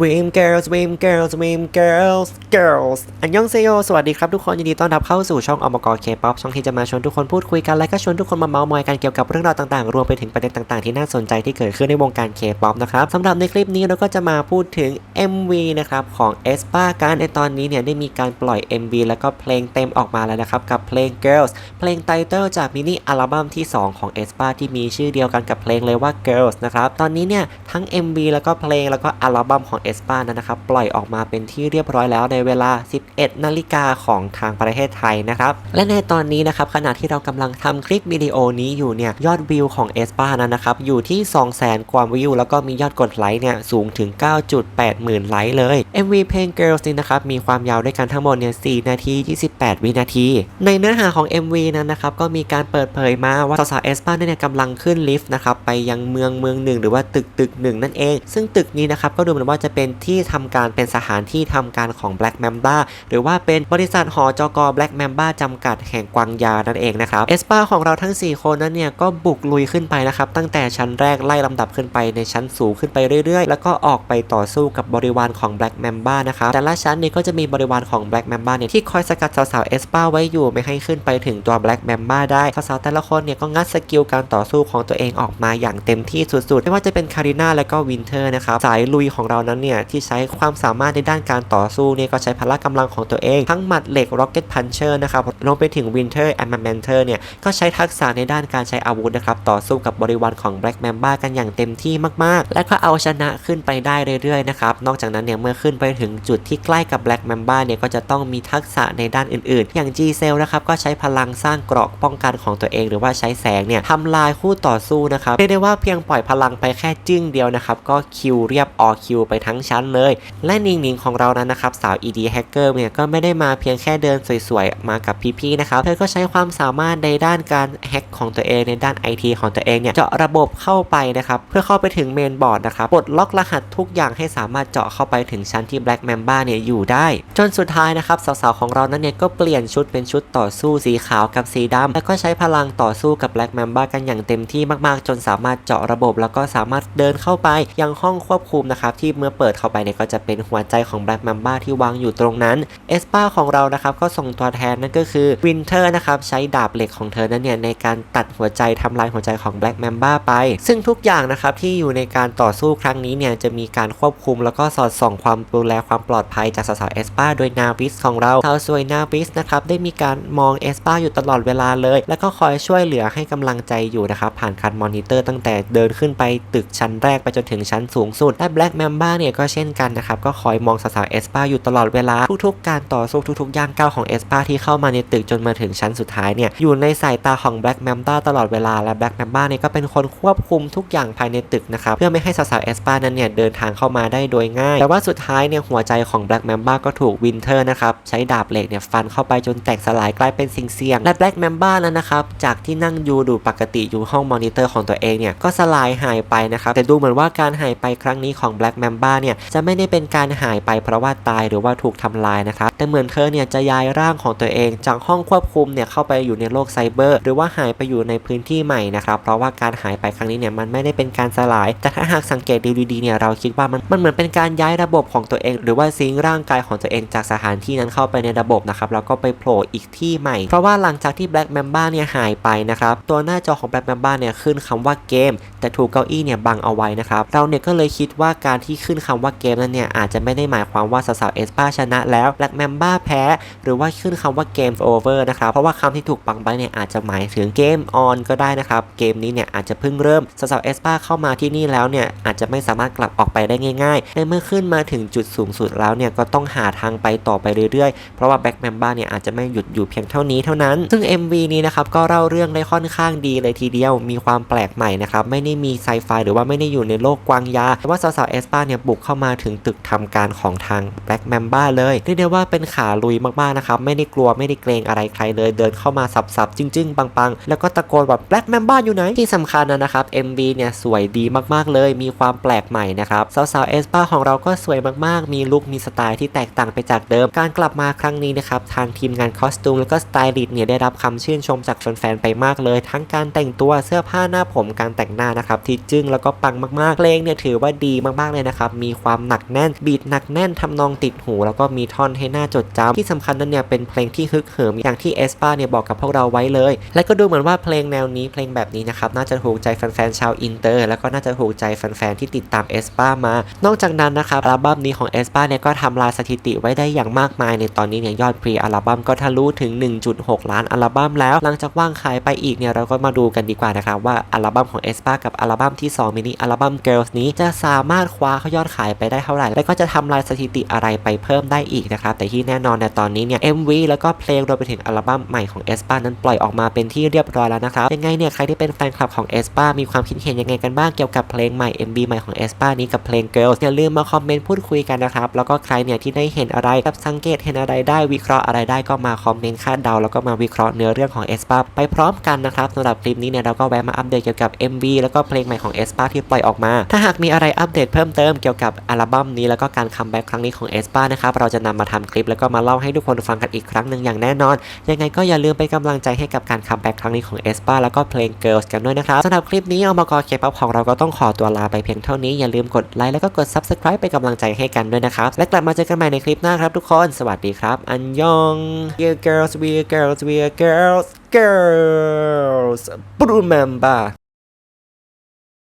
Wim Girls Wim Girls Wim Girls Girls อันยองเซโยสวัสดีครับทุกคนยินดีต้อนรับเข้าสู่ช่องอมกรเคป๊อปช่องที่จะมาชวนทุกคนพูดคุยกัน และก็ชวนทุกคนมาเมาส์มอยกันเกี่ยวกับเรื่องราวต่างๆ รวมไปถึงประเด็นต่างๆ ที่น่าสนใจที่เกิดขึ้นในวงการเคป๊อปนะครับสำหรับในคลิปนี้เราก็จะมาพูดถึง MV นะครับของ e s p a การในตอนนี้เนี่ยได้มีการปล่อย MV แล้วก็เพลงเต็มออกมาแล้วนะครับกับเพลง Girls เพลงไตเติลจากมินิอัลบั้มที่ 2 ของ e s p a ที่มีชื่อเดียวกันกับเพลงเลยว่า Girls นะครับตอนนี้เนี่ยทั้ง MV แล้วก็เพลงแล้วก็อัลบั้มของ e s p a นั้นนะครับ ปล่อยออกมาเป็นที่เรียบร้อยแล้วในเวลา 11 นาฬิกาของทางประเทศไทยนะครับ และในตอนนี้นะครับขณะที่เรากำลังทำคลิปวิดีโอนี้อยู่เนี่ยยอดวิวของ e s p a นั้นนะครับ อยู่ที่ 200,000กว่าวิวแล้วก็มียอดกดไลค์เนี่ยสูงถึง 9.8 หมื่นไลค์เลย MV เพลง Girls นี่นะครับมีความยาวด้วยกันทั้งหมดเนี่ย4นาที 28 วินาที ในเนื้อหาของ MV นั้นนะครับก็มีการเปิดเผยมาว่าสาวๆเอสปาเนี่ยกำลังขึ้นลิฟต์นะครับไปยังเมืองเมืองหนึ่งหรือว่าตึกตึกหนึ่งนั่นเอง ซึ่งตึกนี้นะครับก็ดูเหมือนว่าจะเป็นที่ทำการเป็นสถานที่ทำการของ Black Mamba หรือว่าเป็นบริษัทหอจก Black Mamba จำกัดแห่งกวางยานั่นเองนะครับเอสปาของเราทั้ง 4 คนนั้นเนี่ยก็บุกลุยขึ้นไปนะครับตั้งแต่ชั้นแรกไล่ลำดับขึ้นไปในชั้นสูงขึ้นไปเรื่อยๆ แล้วก็ออกไปต่อสู้กับบริวารของ Black Mamba นะครับแต่ละชั้นนี่ก็จะมีบริวารของ Black Mamba เนี่ยที่คอยสกัดสาวๆเอสปาไว้อยู่ไม่ให้ขึ้นไปถึงตัว Black Mamba ได้สาวๆแต่ละคนเนี่ยก็งัดสกิลการต่อสู้ของตัวเองออกมาอย่างเต็มที่สุดๆ ไม่ว่าจะเป็นคาริน่าและก็วินเทอร์นะครับสายลุยของเรานั้นเนี่ยที่ใช้ความสามารถในด้านการต่อสู้เนี่ยก็ใช้พละกำลังของตัวเอง ทั้งหมัดเหล็ก Rocket Puncher นะครับรวมไปถึง Winter a m a m a n t e r เนี่ยก็ใช้ทักษะในด้านการใช้อาวุธนะครับต่อสู้กับบริวารของ Black Mamba กันอย่างเต็มที่มากๆ และก็เอาชนะขึ้นไปได้เรื่อยๆนะครับนอกจากนั้นเนี่ยเมื่อขึ้นไปถึงจุดที่ใกล้กับ Black Mamba เนี่ยก็จะต้องมีทักษะในด้านอื่นๆ อย่าง G Cell นะครับก็ใช้พลังสร้างเกราะป้องกันของตัวเอง หรือว่าใช้แสงเนี่ยทำลายคู่ต่อสู้นะครับเรียกได้ว่าเพียงปล่อยพลังไปแค่จึ้งเดียวนะครับก็คิวเรียบออคิวไปทั้งชั้นเลย และนิงนิงของเรานั้นนะครับสาว ED Hacker เนี่ยก็ไม่ได้มาเพียงแค่เดินสวยๆ มากับพี่ๆนะครับเธอก็ใช้ความสามารถในด้านการแฮ็กของตัวเองในด้าน IT ของตัวเองเนี่ยเจาะระบบเข้าไปนะครับเพื่อเข้าไปถึงเมนบอร์ดนะครับปลดล็อกรหัสทุกอย่างให้สามารถเจาะเข้าไปถึงชั้นที่ Black Mamba เนี่ยอยู่ได้ จนสุดท้ายนะครับสาวๆของเรานั้นเนี่ยก็เปลี่ยนชุดเป็นชุดต่อสู้สีขาวกับสีดำแล้วก็ใช้พลังต่อสู้กับ Black Mamba กันอย่างเต็มที่มากๆ จนสามารถเจาะระบบ แล้วก็สามารถเดินเข้าไปยังห้องควบคุมนะครับที่เมื่อเปิดเข้าไปเนี่ยก็จะเป็นหัวใจของ Black Mamba ที่วางอยู่ตรงนั้นเอสป้าของเรานะครับก็ส่งตัวแทนนั่นก็คือ Winter นะครับใช้ดาบเหล็กของเธอนั้นเนี่ยในการตัดหัวใจทำลายหัวใจของ Black Mamba ไป ซึ่งทุกอย่างนะครับที่อยู่ในการต่อสู้ครั้งนี้เนี่ยจะมีการควบคุมแล้วก็สอดส่องความดูแลความปลอดภัยจากสาวเอสป้าโดยนาวิสของเราสาวสวยนาวิสนะครับได้มีการมองเอสป้าอยู่ตลอดเวลาเลย แล้วก็คอยช่วยเหลือให้กำลังใจอยู่นะครับผ่านการมอนิเตอร์ตั้งแต่เดินขึ้นไปตึกชั้นแรกไปจนถึงชั้นสูงสุดและ Black Mamba เนี่ยก็เช่นกันนะครับก็คอยมองสาวๆเอสปาอยู่ตลอดเวลาทุกๆ การต่อสู้ทุกๆย่างก้าวของเอสปาที่เข้ามาในตึกจนมาถึงชั้นสุดท้ายเนี่ยอยู่ในสายตาของ Black Mamba ตลอดเวลาและ Black Mamba เนี่ยก็เป็นคนควบคุมทุกอย่างภายในตึกนะครับเพื่อไม่ให้สาวๆเอสปานั้นเนี่ยเดินทางเข้ามาได้โดยง่าย แต่ว่าสุดท้ายเนี่ยหัวใจของ Black Mamba ก็ถูก Winter นะครับใช้ดาบเหล็กเนี่ยฟันเข้าไปจนแตกสลายกลายเป็นสิ่งเสี่ยงและ Black Mamba นั้นนะครับจากที่นั่งอยู่ดูปกติอยู่ห้องมอนิเตอร์ของตัวเองเนี่ยก็สลายหายไปนะครับแต่ดูเหมือนว่าการหายไปครั้งนี้ของ Black Mamba เนี่ยจะไม่ได้เป็นการหายไปเพราะว่าตายหรือว่าถูกทำลายนะครับแต่เหมือนเธอเนี่ยจะย้ายร่างของตัวเอง จากห้องควบคุมเนี่ยเข้าไปอยู่ในโลกไซเบอร์ หรือว่าหายไปอยู่ในพื้นที่ใหม่นะครับเพราะว่าการหายไปครั้งนี้เนี่ยมันไม่ได้เป็นการสลาย แต่ถ้าหากสังเกตดูดีๆเนี่ยเราคิดว่ามันมันเหมือนเป็นการย้ายระบบของตัวเอง หรือว่าซิงร่างกายของตัวเองจากสถานที่นั้นเข้าไปในระบบนะครับแล้วก็ไปโผล่อีกที่ใหม่ เพราะว่าหลังจากที่ Black Mamba เนี่ยหายไปนะครับตัวหน้าจอของ Black Mamba เนี่ยขึ้นคำว่าเกม แต่ถูกเก้าอี้เนี่ยบังเอาไว้นะครับเราเนี่ยก็เลยคิดว่าการที่ขึ้นคำว่าเกมนั้นเนี่ยอาจจะไม่ได้หมายความว่าสาวๆเอสปาชนะแล้ว Black Mamba แพ้ หรือว่าขึ้นคำว่าเกม over นะครับ เพราะว่าคำที่ถูกปังไปเนี่ยอาจจะหมายถึงเกม on ก็ได้นะครับ เกมนี้เนี่ยอาจจะเพิ่งเริ่มสาวๆเอสปาเข้ามาที่นี่แล้วเนี่ยอาจจะไม่สามารถกลับออกไปได้ง่ายๆ ในเมื่อขึ้นมาถึงจุดสูงสุดแล้วเนี่ยก็ต้องหาทางไปต่อไปเรื่อยๆ เพราะว่า Black Mamba เนี่ยอาจจะไม่หยุดอยู่เพียงเท่านี้เท่านั้น ซึ่ง MV นี้นะครับก็เล่าเรื่องได้ค่อนข้างดีเลยทีเดียว มีความแปลกใหม่นะครับไม่ได้มีไซไฟหรือว่าไม่ได้อยู่ในโลกกวางยาแต่ว่าสาวๆเอสปาเนี่ยบุกเข้ามาถึงตึกทำการของทาง Black Mamba เลยเรียกได้ว่าเป็นขาลุยมากๆนะครับไม่ได้กลัวไม่ได้เกรงอะไรใครเลย เดินเข้ามาสับๆจึ้งๆปังๆ แล้วก็ตะโกนแบบ Black Mamba อยู่ไหนที่สำคัญนะนะครับ MV เนี่ยสวยดีมากๆเลย มีความแปลกใหม่นะครับสาวๆเอสปาของเราก็สวยมากๆ มีลุคมีสไตล์ที่แตกต่างไปจากเดิม การกลับมาครั้งนี้นะครับทางทีมงานคอสตูมแล้วก็สไตลิสต์เนี่ยได้รับคำชื่นชมจากแฟนๆไปมากเลย ทั้งการแต่งตัวเสื้อผ้าหน้าผมการแต่งหน้านะครับที่จึ้งแล้วก็ปังมากๆเพลงเนี่ยถือว่าดีมากๆเลยนะครับมีความหนักแน่น บีทหนักแน่นทำนองติดหู แล้วก็มีท่อนให้หน่าจดจำที่สำคัญนั้นเนี่ยเป็นเพลงที่ฮึกเหิมอย่างที่เอสปาเนี่ยบอกกับพวกเราไว้เลย และก็ดูเหมือนว่าเพลงแนวนี้เพลงแบบนี้นะครับน่าจะถูกใจแฟนๆชาวอินเตอร์ แล้วก็น่าจะถูกใจแฟนๆที่ติดตามเอสปามานอกจากนั้นนะครับอัลบั้มนี้ของเอสปาเนี่ยก็ทำลายสถิติไว้ได้อย่างมากมาย ในตอนนี้เนี่ยยอดพรีอัลบั้มก็ทะลุถึง 1.6 ล้านอัลบั้มแล้ว หลังจากว่างขายไปอีกเนี่ยเราก็มาดูกันดีกว่านะครับว่าอัลบั้มของเอสปากับอัลบั้มที่2มินิอัลบั้ม Girls นี้จะสามารถคว้าเขายอดขายไปได้เท่าไหร่ และก็จะทำลายสถิติอะไรไปเพิ่มได้อีกนะครับ แต่ที่แน่นอนในตอนนี้เนี่ย MV แล้วก็เพลงรวมไปถึงอัลบั้มใหม่ของเอสปานั้นปล่อยออกมาเป็นที่เรียบร้อยแล้วนะครับ ยังไงเนี่ย ใครที่เป็นแฟนคลับของเอสปามีความคิดเห็นยังไงกันบ้างเกี่ยวกับเพลงใหม่ MV ใหม่ของเอสปานี้กับเพลง Girls อย่าลืมมาคอมเมนต์พูดคุยกันนะครับ แล้วก็ใครเนี่ยที่ได้เห็นอะไรแบบสังเกตเห็นอะไรได้วิเคราะห์อะไรได้ก็มาคอมเมนต์คาดเดาแล้วก็มาวิเคราะห์เนื้อเรื่องของเอสปาไปพร้อมกันนะครับสำหรับคลิปนี้เนี่ยเราก็แวะมาอัปเดตเกี่ยวกับ MV แล้วก็เพลงใหม่ของเอสปาที่ปล่อยออกมา ถ้าหากมีอะไรอัปเดตเพิ่มเติมเกี่ยวกับอัลบั้มนี้แล้วก็การคัมแบ็กครั้งนี้ของเอสปานะครับเราจะนำมาทำคลิปแล้วก็มาเล่าให้ทุกคนฟังกันอีกครั้งหนึ่งอย่างแน่นอน ยังไงก็อย่าลืมไปนกำลังใจให้กับการคัมแบ็กครั้งนี้ของเอสปาแล้วก็เพลง Girls กันด้วยนะครับสำหรับคลิปนี้อมกอเคป๊อปของเราก็ต้องขอตัวลาไปเพียงเท่านี้อย่าลืมกดไลค์แล้วก็กด Subscribe เป็นกำลังใจให้กันด้วยนะครับและกลับมาเจอกันใหม่ในคลิปหน้าครับทุกคนสวัสดีครับอันยอง We're girls we're girls we're girls girls ปรุแมมบ้า